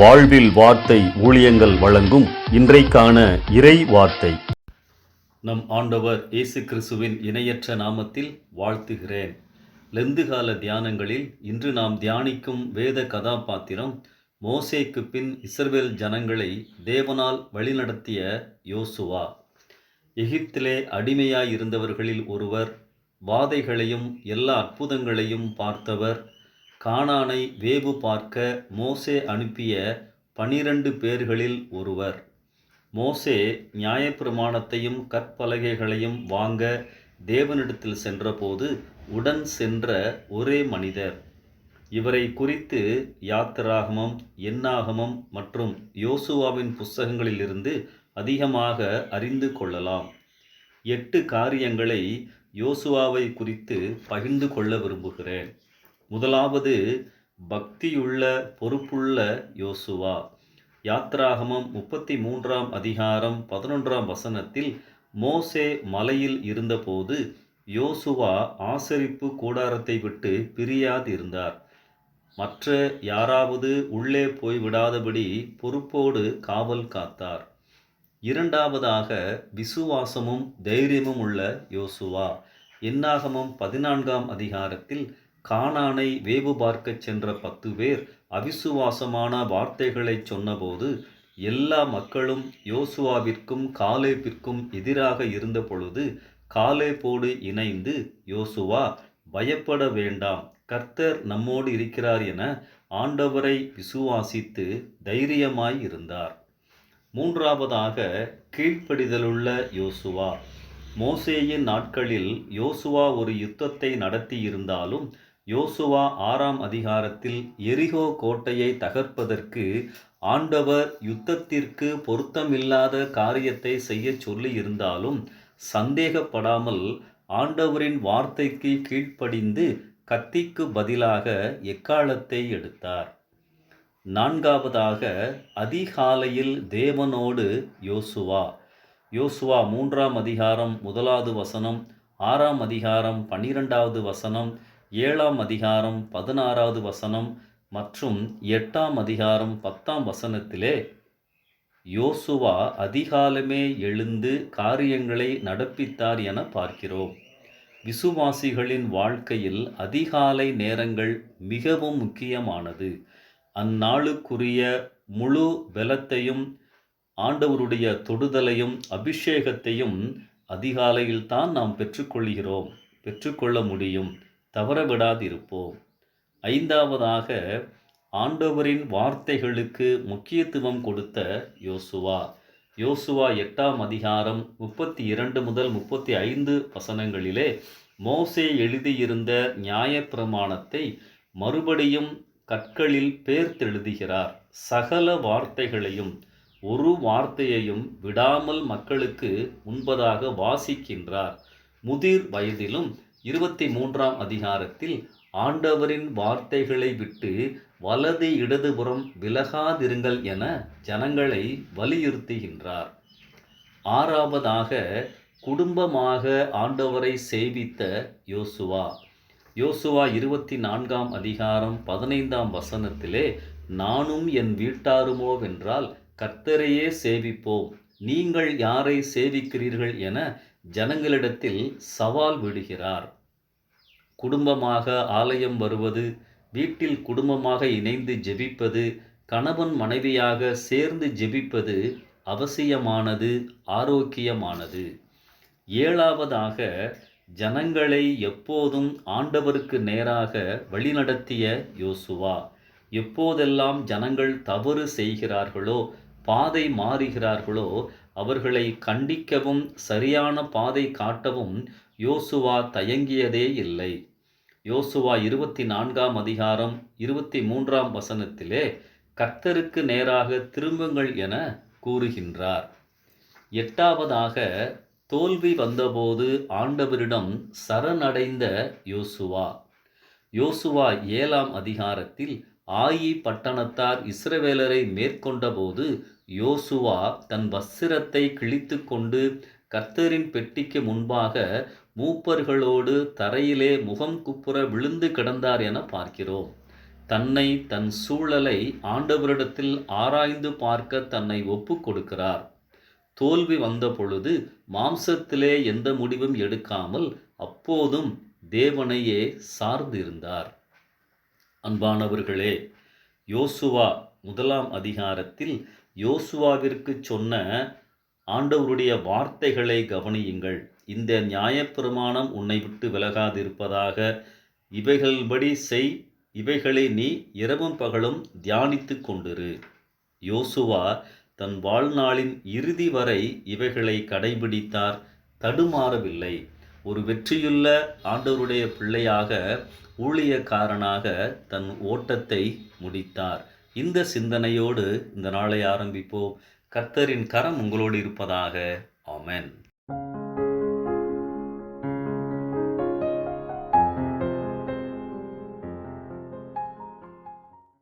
வாழ்வில் வார்த்தை ஊழியங்கள் வழங்கும் இன்றைக்கான இறை வார்த்தை. நம் ஆண்டவர் இயேசு கிறிஸ்துவின் இணையற்ற நாமத்தில் வாழ்த்துகிறேன். லெந்துகால தியானங்களில் இன்று நாம் தியானிக்கும் வேத கதாபாத்திரம் மோசேக்கு பின் இஸ்ரவேல் ஜனங்களை தேவனால் வழிநடத்திய யோசுவா. எகிப்திலே அடிமையாய் இருந்தவர்களில் ஒருவர் வாதைகளையும் எல்லா அற்புதங்களையும் பார்த்தவர் கானானை வேவு பார்க்க மோசே அனுப்பிய பனிரண்டு பேர்களில் ஒருவர். மோசே நியாயப்பிரமாணத்தையும் கற்பலகைகளையும் வாங்க தேவனிடத்தில் சென்றபோது உடன் சென்ற ஒரே மனிதர். இவரை குறித்து யாத்திராகமம் எண்ணாகமம் மற்றும் யோசுவாவின் புஸ்தகங்களிலிருந்து அதிகமாக அறிந்து கொள்ளலாம். எட்டு காரியங்களை யோசுவாவை குறித்து பகிர்ந்து கொள்ள விரும்புகிறேன். முதலாவது பக்தியுள்ள பொறுப்புள்ள யோசுவா. யாத்ராகமம் முப்பத்தி மூன்றாம் அதிகாரம் பதினொன்றாம் வசனத்தில் மோசே மலையில் இருந்தபோது யோசுவா ஆசரிப்பு கூடாரத்தை விட்டு பிரியாதிருந்தார். மற்ற யாராவது உள்ளே போய்விடாதபடி பொறுப்போடு காவல் காத்தார். இரண்டாவதாக விசுவாசமும் தைரியமும் உள்ள யோசுவா. என்னாகமம் பதினான்காம் அதிகாரத்தில் கானானை வேவு பார்க்கச் சென்ற பத்து பேர் அவிசுவாசமான வார்த்தைகளை சொன்னபோது எல்லா மக்களும் யோசுவாவிற்கும் காலேப்பிற்கும் எதிராக இருந்த பொழுது காலேப்போடு இணைந்து யோசுவா பயப்பட வேண்டாம் கர்த்தர் நம்மோடு இருக்கிறார் என ஆண்டவரை விசுவாசித்து தைரியமாய் இருந்தார். மூன்றாவதாக கீழ்ப்படிதலுள்ள யோசுவா. மோசேயின் நாட்களில் யோசுவா ஒரு யுத்தத்தை நடத்தி இருந்தாலும் யோசுவா ஆறாம் அதிகாரத்தில் எரிகோ கோட்டையை தகர்ப்பதற்கு ஆண்டவர் யுத்தத்திற்கு பொருத்தமில்லாத காரியத்தை செய்ய சொல்லி இருந்தாலும் சந்தேகப்படாமல் ஆண்டவரின் வார்த்தைக்கு கீழ்ப்படிந்து கத்திக்கு பதிலாக எக்காலத்தை எடுத்தார். நான்காவதாக அதிகாலையில் தேவனோடு யோசுவா. யோசுவா மூன்றாம் அதிகாரம் முதலாவது வசனம் ஆறாம் அதிகாரம் பன்னிரெண்டாவது வசனம் ஏழாம் அதிகாரம் பதினாறாவது வசனம் மற்றும் எட்டாம் அதிகாரம் பத்தாம் வசனத்திலே யோசுவா அதிகாலமே எழுந்து காரியங்களை நடப்பித்தார் என பார்க்கிறோம். விசுவாசிகளின் வாழ்க்கையில் அதிகாலை நேரங்கள் மிகவும் முக்கியமானது. அந்நாளுக்குரிய முழு பலத்தையும் ஆண்டவருடைய தொடுதலையும் அபிஷேகத்தையும் அதிகாலையில் தான் நாம் பெற்றுக்கொள்கிறோம். பெற்றுக்கொள்ள முடியும். தவறவிடாதிருப்போம். ஐந்தாவதாக ஆண்டவரின் வார்த்தைகளுக்கு முக்கியத்துவம் கொடுத்த யோசுவா. யோசுவா எட்டாம் அதிகாரம் முப்பத்தி இரண்டு முதல் முப்பத்தி ஐந்து வசனங்களிலே மோசே எழுதியிருந்த நியாயப்பிரமாணத்தை மறுபடியும் கற்களில் பேர்த்தெழுதுகிறார். சகல வார்த்தைகளையும் ஒரு வார்த்தையையும் விடாமல் மக்களுக்கு முன்பதாக வாசிக்கின்றார். முதிர் வயதிலும் இருபத்தி மூன்றாம் அதிகாரத்தில் ஆண்டவரின் வார்த்தைகளை விட்டு வலது இடதுபுறம் விலகாதிருங்கள் என ஜனங்களை வலியுறுத்துகின்றார். ஆறாவதாக குடும்பமாக ஆண்டவரை சேவித்த யோசுவா. யோசுவா இருபத்தி நான்காம் அதிகாரம் பதினைந்தாம் வசனத்திலே நானும் என் வீட்டாருமோ வென்றால் கர்த்தரையே சேவிப்போம். நீங்கள் யாரை சேவிக்கிறீர்கள்? என ஜனங்களிடத்தில் சவால் விடுகிறார். குடும்பமாக ஆலயம் வருவது வீட்டில் குடும்பமாக இணைந்து ஜெபிப்பது கணவன் மனைவியாக சேர்ந்து ஜெபிப்பது அவசியமானது ஆரோக்கியமானது. ஏழாவதாக ஜனங்களை எப்போதும் ஆண்டவருக்கு நேராக வழிநடத்திய யோசுவா எப்போதெல்லாம் ஜனங்கள் தவறு செய்கிறார்களோ பாதை மாறுகிறார்களோ அவர்களை கண்டிக்கவும் சரியான பாதை காட்டவும் யோசுவா தயங்கியதே இல்லை. யோசுவா இருபத்தி நான்காம் அதிகாரம் இருபத்தி மூன்றாம் வசனத்திலே கர்த்தருக்கு நேராக திரும்புங்கள் என கூறுகின்றார். எட்டாவதாக தோல்வி வந்தபோது ஆண்டவரிடம் சரணடைந்த யோசுவா யோசுவா ஏழாம் அதிகாரத்தில் ஆயி பட்டணத்தார் இஸ்ரவேலரை மேற்கொண்டபோது யோசுவா தன் வஸ்திரத்தை கிழித்து கொண்டு கர்த்தரின் பெட்டிக்கு முன்பாக மூப்பர்களோடு தரையிலே முகம் குப்புற விழுந்து கிடந்தார் என பார்க்கிறோம். தன்னை தன் சூழலை ஆண்டவரிடத்தில் ஆராய்ந்து பார்க்க தன்னை ஒப்பு கொடுக்கிறார். தோல்வி வந்த பொழுது மாம்சத்திலே எந்த முடிவும் எடுக்காமல் அப்போதும் தேவனையே சார்ந்திருந்தார். அன்பானவர்களே யோசுவா முதலாம் அதிகாரத்தில் யோசுவாவிற்கு சொன்ன ஆண்டவருடைய வார்த்தைகளை கவனியுங்கள். இந்த நியாயப்பிரமாணம் உன்னை விட்டு விலகாதிருப்பதாக. இவைகள்படி செய் இவைகளை நீ இரவும் பகலும் தியானித்து கொண்டிரு. யோசுவா தன் வாழ்நாளின் இறுதி வரை இவைகளை கடைபிடித்தார் தடுமாறவில்லை. ஒரு வெற்றியுள்ள ஆண்டவருடைய பிள்ளையாக ஊழியக்காரனாக தன் ஓட்டத்தை முடித்தார். இந்த சிந்தனையோடு இந்த நாளை ஆரம்பிப்போம். கர்த்தரின் கரம் உங்களோடு இருப்பதாக. ஆமென்.